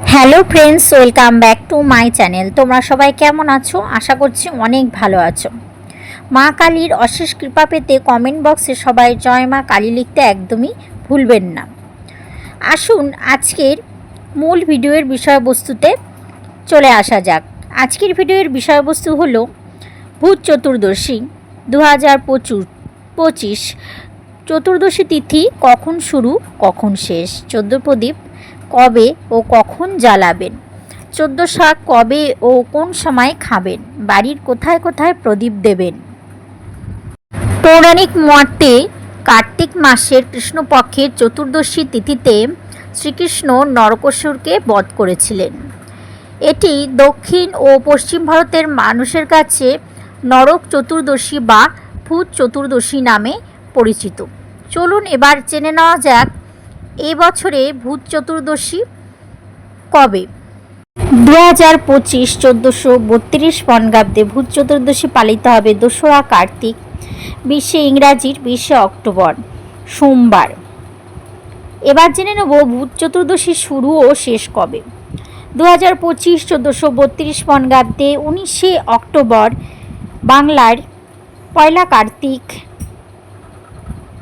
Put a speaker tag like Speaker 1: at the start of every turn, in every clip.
Speaker 1: Hello friends welcome back to my channel তোমরা সবাই কেমন আছো? আশা করছি অনেক ভালো আছো। মা কালীর অশেষ কৃপা পেতে কমেন্ট বক্সে সবাই জয় মা কালী লিখতে একদমই ভুলবেন না। আসুন আজকের মূল ভিডিওর বিষয়বস্তুতে চলে আসা যাক। আজকের ভিডিওর বিষয়বস্তু হলো ভূত চতুর্দশী দু হাজার পঁচিশ। চতুর্দশী তিথি কখন শুরু, কখন শেষ? চোদ্দ প্রদীপ কবে ও কখন জ্বালাবেন? চোদ্দ শাক কবে ও কোন সময় খাবেন? বাড়ির কোথায় কোথায় প্রদীপ দেবেন? পৌরাণিক মতে কার্তিক মাসের কৃষ্ণপক্ষের চতুর্দশী তিথিতে শ্রীকৃষ্ণ নরকসুরকে বধ করেছিলেন। এটি দক্ষিণ ও পশ্চিম ভারতের মানুষের কাছে নরক চতুর্দশী বা ভূত চতুর্দশী নামে পরিচিত। চলুন এবার জেনে নেওয়া যাক এই বছরে ভূত চতুর্দশী কবে? দু হাজার পঁচিশ চোদ্দোশো বত্রিশ বনগাব্দে ভূত চতুর্দশী পালিত হবে দোসরা কার্তিক বিশে ইংরাজির বিশে অক্টোবর, সোমবার। এবার জেনে নেব ভূত চতুর্দশী শুরু ও শেষ কবে। দু হাজার পঁচিশ চোদ্দোশো বত্রিশ বনগাব্দে উনিশে অক্টোবর বাংলার পয়লা কার্তিক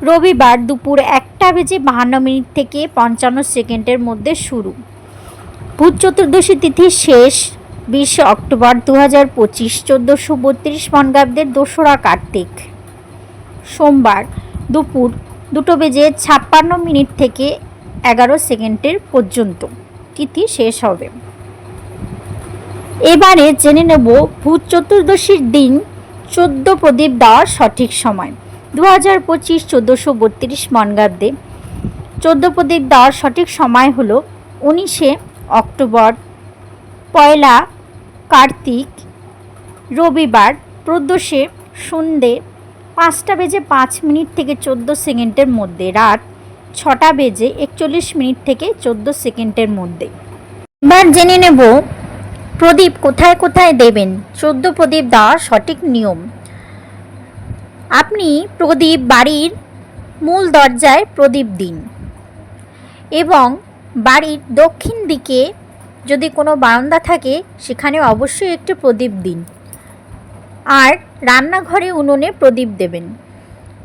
Speaker 1: রবিবার দুপুর একটা বেজে বাহান্ন মিনিট থেকে পঞ্চান্ন সেকেন্ডের মধ্যে শুরু। ভূত চতুর্দশী তিথি শেষ, বিশে অক্টোবর দু হাজার পঁচিশ, চোদ্দোশো বত্রিশ বনগাব্দের দোসরা কার্তিক। সোমবার দুপুর দুটো বেজে ছাপ্পান্ন মিনিট থেকে এগারো সেকেন্ডের পর্যন্ত তিথি শেষ হবে। এবারে জেনে নেব ভূত চতুর্দশীর দিন চোদ্দ প্রদীপ দেওয়ার সঠিক সময়। দু হাজার পঁচিশ, চোদ্দোশো বত্রিশ মনগাব্দে চোদ্দ প্রদীপ দেওয়ার সঠিক সময় হল উনিশে অক্টোবর। পয়লা কার্তিক রবিবার প্রদোষে সন্ধে পাঁচটা বেজে পাঁচ মিনিট থেকে চোদ্দ সেকেন্ডের মধ্যে, রাত ছটা বেজে একচল্লিশ মিনিট থেকে চোদ্দ সেকেন্ডের মধ্যে। এবার জেনে নেব, প্রদীপ কোথায় কোথায় দেবেন? চোদ্দ প্রদীপ দেওয়ার সঠিক নিয়ম। আপনি প্রদীপ বাড়ির মূল দরজায় প্রদীপ দিন এবং বাড়ির দক্ষিণ দিকে যদি কোনো বারান্দা থাকে, সেখানে অবশ্যই একটি প্রদীপ দিন। আর রান্নাঘরে উনুনে প্রদীপ দেবেন।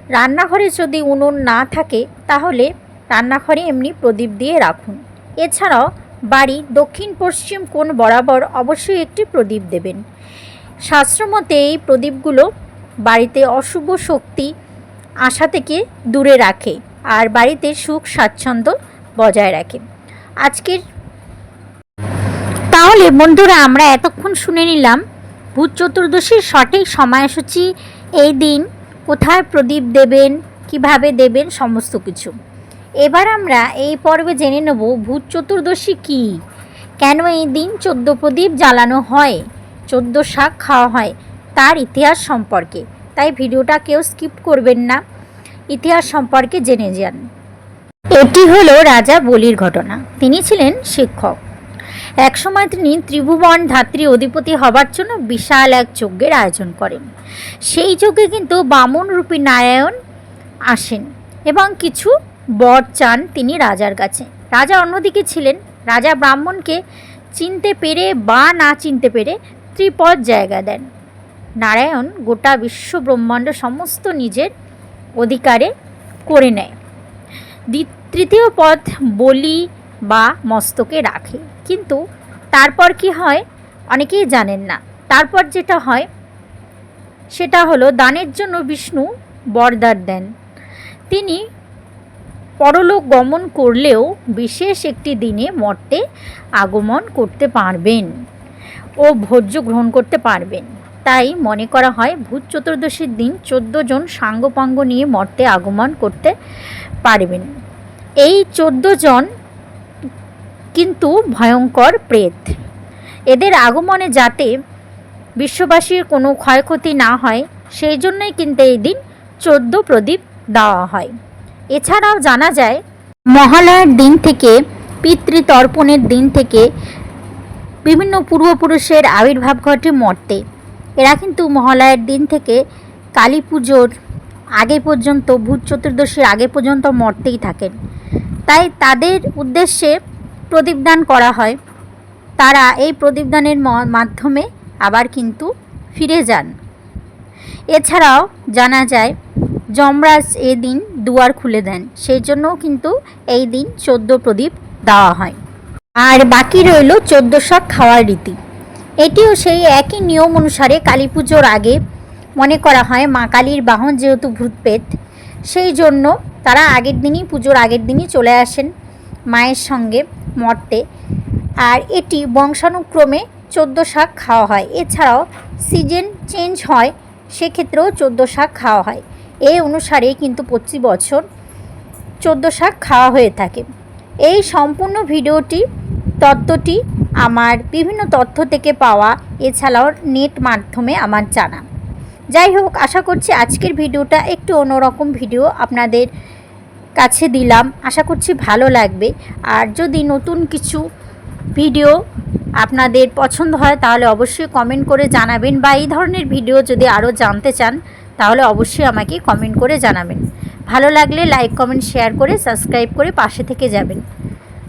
Speaker 1: রান্নাঘরে যদি উনুন না থাকে, তাহলে রান্নাঘরে এমনি প্রদীপ দিয়ে রাখুন। এছাড়াও বাড়ির দক্ষিণ পশ্চিম কোণ বরাবর অবশ্যই একটি প্রদীপ দেবেন। শাস্ত্রমতে এই প্রদীপগুলো বাড়িতে অশুভ শক্তি আশা থেকে দূরে রাখে আর বাড়িতে সুখ স্বাচ্ছন্দ্য বজায় রাখে। আজকের তাহলে বন্ধুরা আমরা এতক্ষণ শুনে নিলাম ভূত চতুর্দশীর সঠিক সময়সূচি, এই দিন কোথায় প্রদীপ দেবেন, কীভাবে দেবেন, সমস্ত কিছু। এবার আমরা এই পর্বে জেনে নেব ভূত চতুর্দশী কী, কেন এই দিন চোদ্দ প্রদীপ জ্বালানো হয়, চোদ্দ শাক খাওয়া হয় তার ইতিহাস সম্পর্কে। তাই ভিডিওটা কেউ স্কিপ করবেন না। ইতিহাস সম্পর্কে জেনে যান। এটি হলো রাজা বলির ঘটনা। তিনি ছিলেন শিক্ষক। একসময় তিনি ত্রিভুবন ধাত্রী অধিপতি হবার জন্য বিশাল এক যজ্ঞের আয়োজন করেন। সেই যজ্ঞে কিন্তু বামন রূপী নারায়ণ আসেন এবং কিছু বর চান তিনি রাজার কাছে। রাজা অন্যদিকে ছিলেন। রাজা ব্রাহ্মণকে চিনতে পেরে বা না চিনতে পেরে ত্রিপদ জায়গা দেন। নারায়ণ গোটা বিশ্ব ব্রহ্মাণ্ড সমস্ত নিজের অধিকারে করে নেয়। তৃতীয় পদ বলি বা মস্তকে রাখে। কিন্তু তারপর কি হয় অনেকেই জানেন না। তারপর যেটা হয় সেটা হলো দানের জন্য বিষ্ণু বরদার দেন। তিনি পরলোক গমন করলেও বিশেষ একটি দিনে মর্তে আগমন করতে পারবেন ও ভোজ্য গ্রহণ করতে পারবেন। তাই মনে করা হয় ভূত চতুর্দশীর দিন চোদ্দ জন সাঙ্গপাঙ্গ নিয়ে মর্তে আগমন করতে পারবেন। এই জন কিন্তু ভয়ঙ্কর প্রেত। এদের আগমনে যাতে বিশ্ববাসীর কোনো ক্ষয়ক্ষতি না হয়, সেই জন্যই কিন্তু এই দিন চোদ্দ প্রদীপ দেওয়া হয়। এছাড়াও জানা যায়, মহালয়ার দিন থেকে, পিতৃতর্পণের দিন থেকে বিভিন্ন পূর্বপুরুষের আবির্ভাব ঘটে মর্তে। এরা কিন্তু মহালয়ার দিন থেকে কালী পুজোর আগে পর্যন্ত ভূত চতুর্দশীর আগে পর্যন্ত মর্তেই থাকেন। তাই তাদের উদ্দেশ্যে প্রদীপদান করা হয়। তারা এই প্রদীপদানের মাধ্যমে আবার কিন্তু ফিরে যান। এছাড়াও জানা যায়, যমরাজ এই দিন দুয়ার খুলে দেন, সেই জন্যও কিন্তু এই দিন চোদ্দ প্রদীপ দেওয়া হয়। আর বাকি রইল চোদ্দ শাক খাওয়ার রীতি। এটিও সেই একই নিয়ম অনুসারে কালী পুজোর আগে মনে করা হয় মা কালীর বাহন যেহেতু ভূতপেত সেই জন্য তারা আগের দিনই পুজোর আগের দিনই চলে আসেন মায়ের সঙ্গে মর্তে। আর এটি বংশানুক্রমে চোদ্দ শাক খাওয়া হয়। এছাড়াও সিজন চেঞ্জ হয়, সেক্ষেত্রেও চোদ্দ শাক খাওয়া হয়। এই অনুসারে কিন্তু প্রতি বছর চোদ্দ শাক খাওয়া হয়ে থাকে। এই সম্পূর্ণ ভিডিওটি তত্ত্বটি আমার বিভিন্ন তথ্য থেকে পাওয়া, এছাড়াও নেট মাধ্যমে আমার জানা। যাই হোক, আশা করছি আজকের ভিডিওটা একটু অন্যরকম ভিডিও আপনাদের কাছে দিলাম। আশা করছি ভালো লাগবে। আর যদি নতুন কিছু ভিডিও আপনাদের পছন্দ হয়, তাহলে অবশ্যই কমেন্ট করে জানাবেন বা এই ধরনের ভিডিও যদি আরও জানতে চান, তাহলে অবশ্যই আমাকে কমেন্ট করে জানাবেন। ভালো লাগলে লাইক কমেন্ট শেয়ার করে সাবস্ক্রাইব করে পাশে থেকে যাবেন।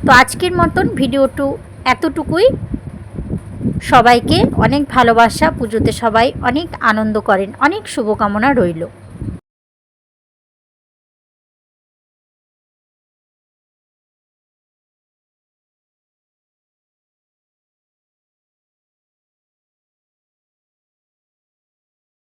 Speaker 1: তো আজকের মতন ভিডিওটু এতটুকুই। সবাইকে অনেক ভালোবাসা, পুজোতে সবাই অনেক আনন্দ করেন, অনেক শুভকামনা রইল।